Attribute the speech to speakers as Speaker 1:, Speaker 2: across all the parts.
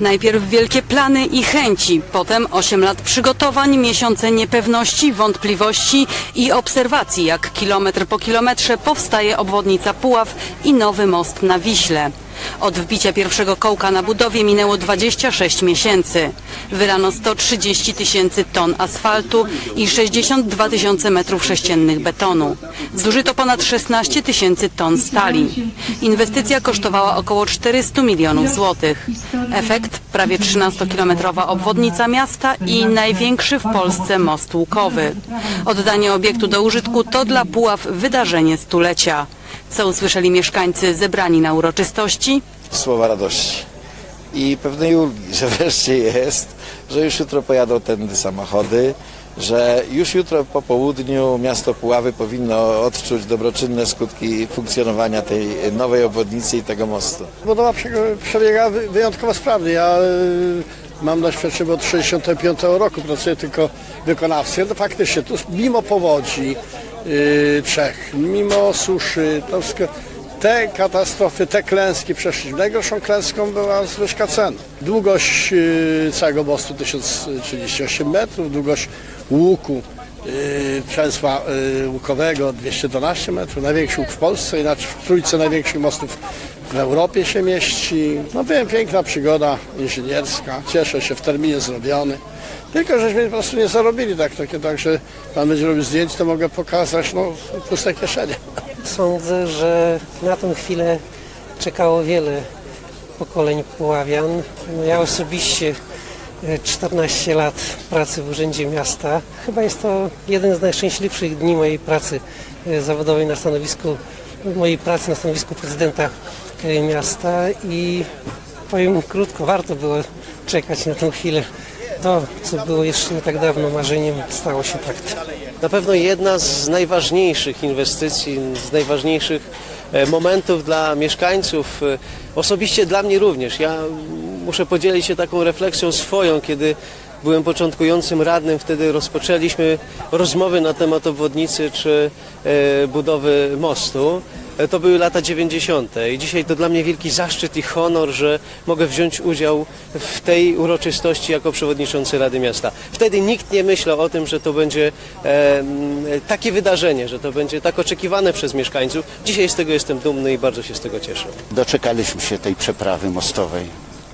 Speaker 1: Najpierw wielkie plany i chęci, potem 8 lat przygotowań, miesiące niepewności, wątpliwości i obserwacji, jak kilometr po kilometrze powstaje obwodnica Puław i nowy most na Wiśle. Od wbicia pierwszego kołka na budowie minęło 26 miesięcy. Wylano 130 tysięcy ton asfaltu i 62 tysiące metrów sześciennych betonu. Zużyto ponad 16 tysięcy ton stali. Inwestycja kosztowała około 400 milionów złotych. Efekt prawie 13-kilometrowa obwodnica miasta i największy w Polsce most łukowy. Oddanie obiektu do użytku to dla Puław wydarzenie stulecia. Co usłyszeli mieszkańcy zebrani na uroczystości?
Speaker 2: słowa radości i pewnej ulgi, że wreszcie jest, że już jutro pojadą tędy samochody, że już jutro po południu miasto Puławy powinno odczuć dobroczynne skutki funkcjonowania tej nowej obwodnicy i tego mostu.
Speaker 3: Budowa prze- przebiega wy- wyjątkowo sprawnie. Ja y, mam doświadczenie, bo od 65 roku pracuję tylko wykonawcą. No faktycznie, tu mimo powodzi y, trzech, mimo suszy, to wszystko, te katastrofy, te klęski przeszliśmy. Najgorszą klęską była zwyżka cen. Długość y, całego mostu 1038 metrów, długość łuku y, przęsła y, łukowego 212 metrów, największy łuk w Polsce, inaczej w trójce największych mostów w Europie się mieści. No wiem, piękna przygoda inżynierska, cieszę się, w terminie zrobiony. Tylko żeśmy po prostu nie zarobili tak, takie, także pan będzie robił zdjęć, to mogę pokazać, no puste kieszenie.
Speaker 4: Sądzę, że na tę chwilę czekało wiele pokoleń Puławian. Ja osobiście e, 14 lat pracy w Urzędzie Miasta. Chyba jest to jeden z najszczęśliwszych dni mojej pracy e, zawodowej na stanowisku, mojej pracy na stanowisku prezydenta e, miasta i powiem krótko, warto było czekać na tę chwilę. To, co było jeszcze nie tak dawno marzeniem, stało się faktem.
Speaker 5: Na pewno jedna z najważniejszych inwestycji, z najważniejszych e, momentów dla mieszkańców, e, osobiście dla mnie również. Ja muszę podzielić się taką refleksją swoją, kiedy byłem początkującym radnym, wtedy rozpoczęliśmy rozmowy na temat obwodnicy czy e, budowy mostu. E, To były lata 90. i dzisiaj to dla mnie wielki zaszczyt i honor, że mogę wziąć udział w tej uroczystości jako przewodniczący Rady Miasta. Wtedy nikt nie myślał o tym, że to będzie e, takie wydarzenie, że to będzie tak oczekiwane przez mieszkańców. Dzisiaj z tego jestem dumny i bardzo się z tego cieszę.
Speaker 6: Doczekaliśmy się tej przeprawy mostowej,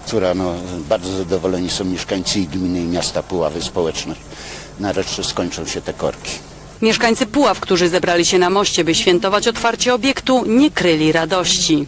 Speaker 6: która no, bardzo zadowoleni są mieszkańcy i gminy i miasta Puławy społeczność. Nareszcie skończą się te korki.
Speaker 1: Mieszkańcy Puław, którzy zebrali się na moście, by świętować otwarcie obiektu, nie kryli radości.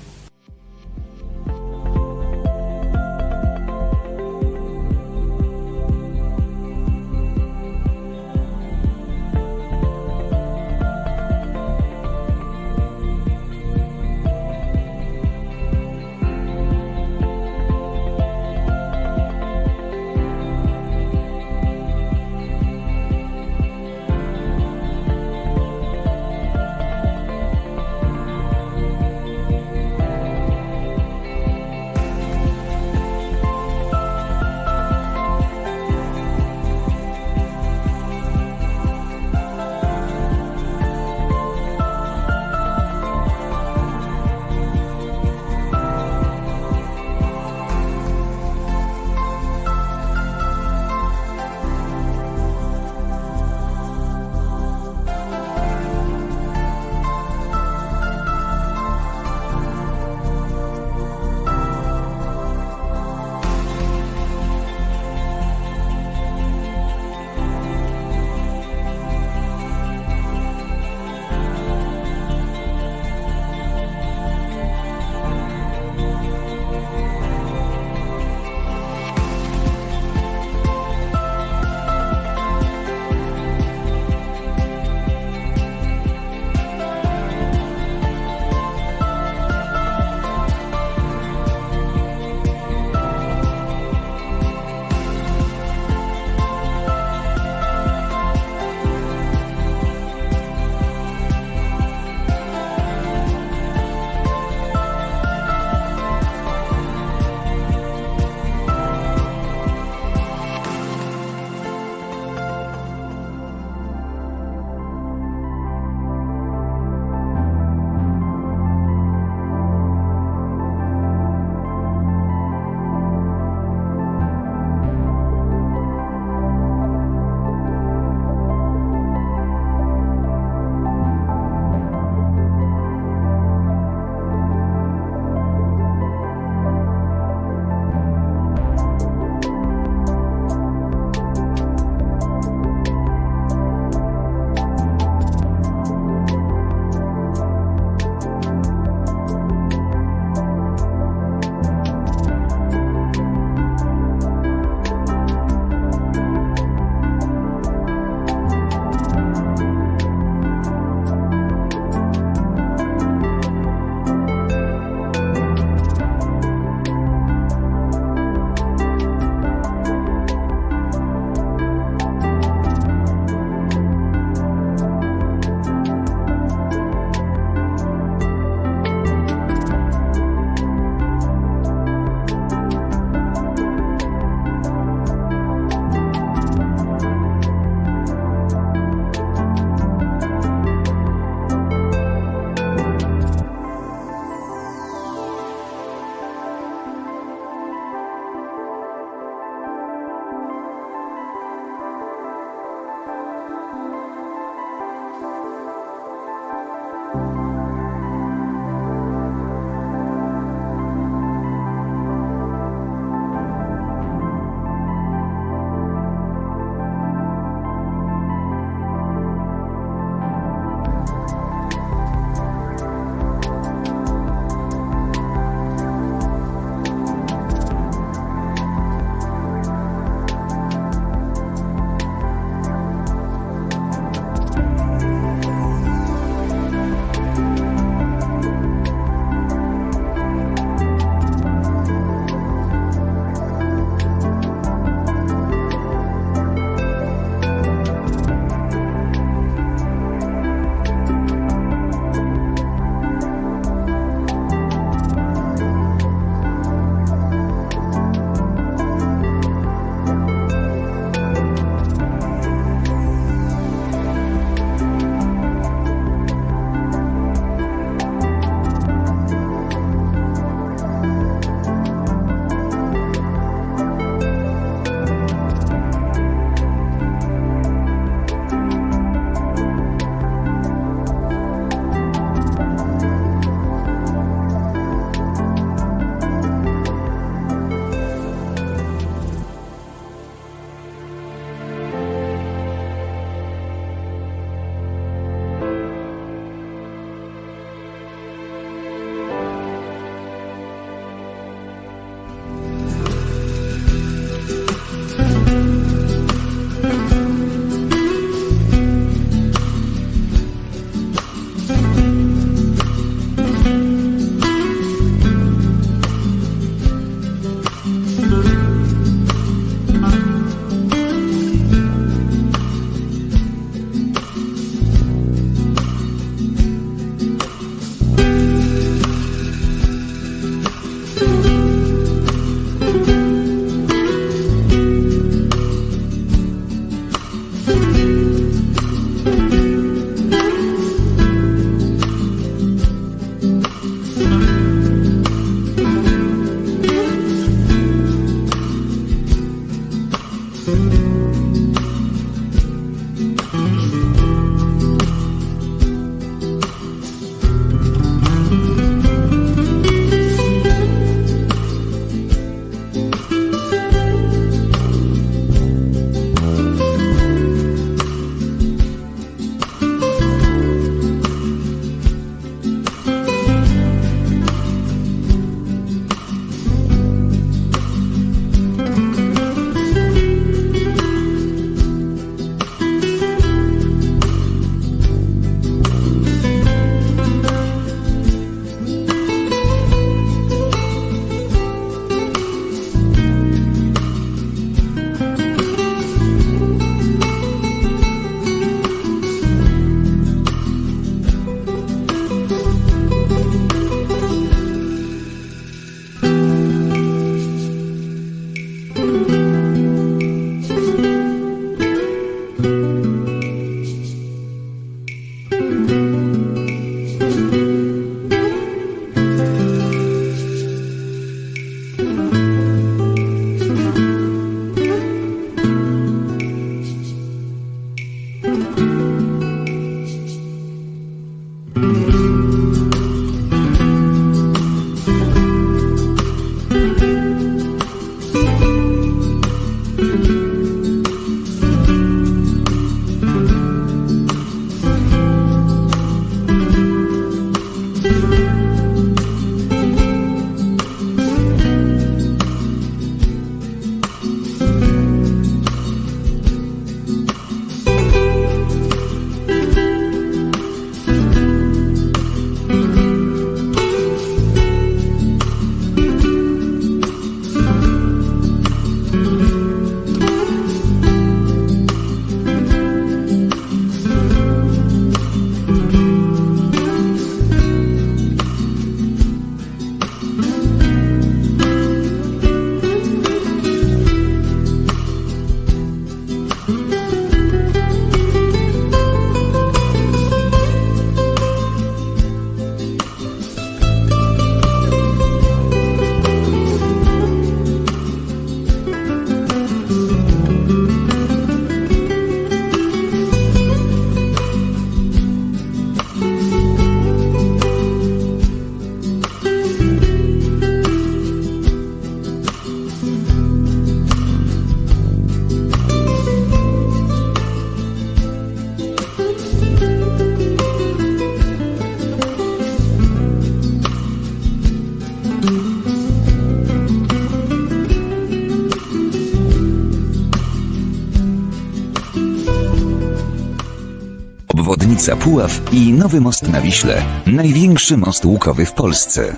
Speaker 7: Obwodnica Puław i nowy most na Wiśle, największy most łukowy w Polsce.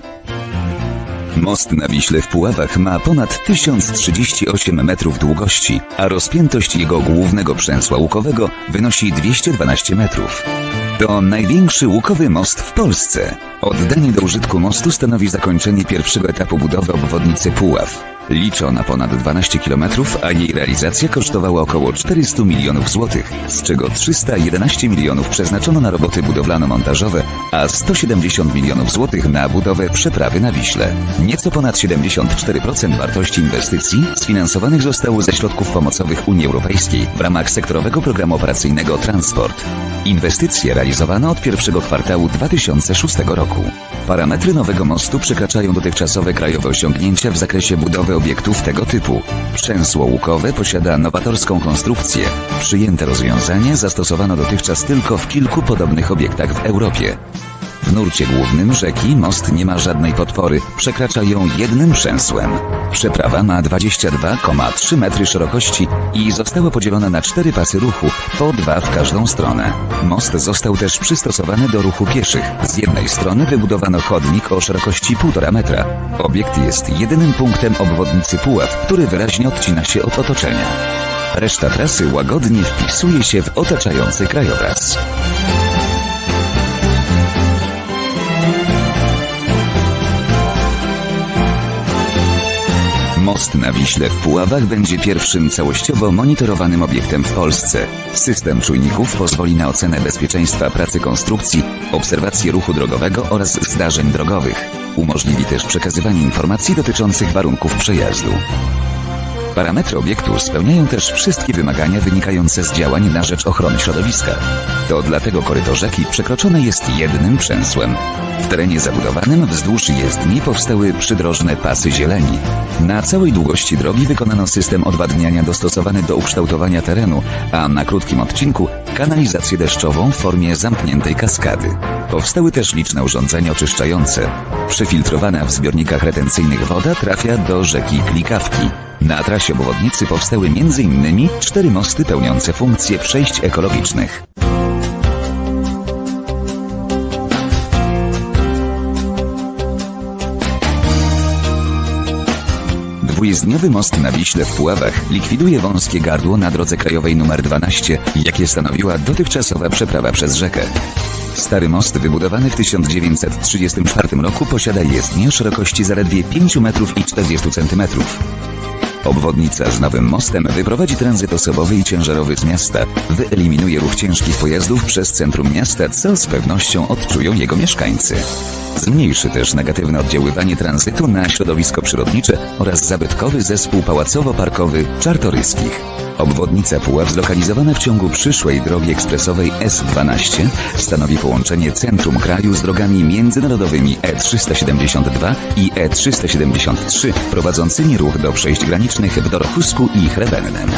Speaker 7: Most na Wiśle w Puławach ma ponad 1038 metrów długości, a rozpiętość jego głównego przęsła łukowego wynosi 212 metrów. To największy łukowy most w Polsce. Oddanie do użytku mostu stanowi zakończenie pierwszego etapu budowy obwodnicy Puław. Liczy ona ponad 12 km, a jej realizacja kosztowała około 400 milionów złotych, z czego 311 milionów przeznaczono na roboty budowlano-montażowe, a 170 milionów złotych na budowę przeprawy na Wiśle. Nieco ponad 74% wartości inwestycji sfinansowanych zostało ze środków pomocowych Unii Europejskiej w ramach sektorowego programu operacyjnego Transport. Inwestycje realizowano od pierwszego kwartału 2006 roku. Parametry nowego mostu przekraczają dotychczasowe krajowe osiągnięcia w zakresie budowy obiektów tego typu. Przęsło łukowe posiada nowatorską konstrukcję. Przyjęte rozwiązanie zastosowano dotychczas tylko w kilku podobnych obiektach w Europie. W nurcie głównym rzeki most nie ma żadnej podpory, przekracza ją jednym przęsłem. Przeprawa ma 22,3 metry szerokości i została podzielona na cztery pasy ruchu, po dwa w każdą stronę. Most został też przystosowany do ruchu pieszych. Z jednej strony wybudowano chodnik o szerokości 1,5 metra. Obiekt jest jedynym punktem obwodnicy Puław, który wyraźnie odcina się od otoczenia. Reszta trasy łagodnie wpisuje się w otaczający krajobraz. Most na Wiśle w Puławach będzie pierwszym całościowo monitorowanym obiektem w Polsce. System czujników pozwoli na ocenę bezpieczeństwa pracy konstrukcji, obserwację ruchu drogowego oraz zdarzeń drogowych. Umożliwi też przekazywanie informacji dotyczących warunków przejazdu. Parametry obiektu spełniają też wszystkie wymagania wynikające z działań na rzecz ochrony środowiska. To dlatego koryto rzeki przekroczone jest jednym przęsłem. W terenie zabudowanym wzdłuż jezdni powstały przydrożne pasy zieleni. Na całej długości drogi wykonano system odwadniania dostosowany do ukształtowania terenu, a na krótkim odcinku kanalizację deszczową w formie zamkniętej kaskady. Powstały też liczne urządzenia oczyszczające. Przefiltrowana w zbiornikach retencyjnych woda trafia do rzeki Klikawki. Na trasie obwodnicy powstały m.in. cztery mosty pełniące funkcje przejść ekologicznych. Dwujezdniowy most na Wiśle w Puławach likwiduje wąskie gardło na drodze krajowej nr 12, jakie stanowiła dotychczasowa przeprawa przez rzekę. Stary most wybudowany w 1934 roku posiada jezdnię szerokości zaledwie 5 metrów i 40 centymetrów. Obwodnica z nowym mostem wyprowadzi tranzyt osobowy i ciężarowy z miasta, wyeliminuje ruch ciężkich pojazdów przez centrum miasta, co z pewnością odczują jego mieszkańcy. Zmniejszy też negatywne oddziaływanie tranzytu na środowisko przyrodnicze oraz zabytkowy zespół pałacowo-parkowy Czartoryskich. Obwodnica Puław zlokalizowana w ciągu przyszłej drogi ekspresowej S12 stanowi połączenie centrum kraju z drogami międzynarodowymi E372 i E373 prowadzącymi ruch do przejść granicznych w Dorochusku i Chrebennem.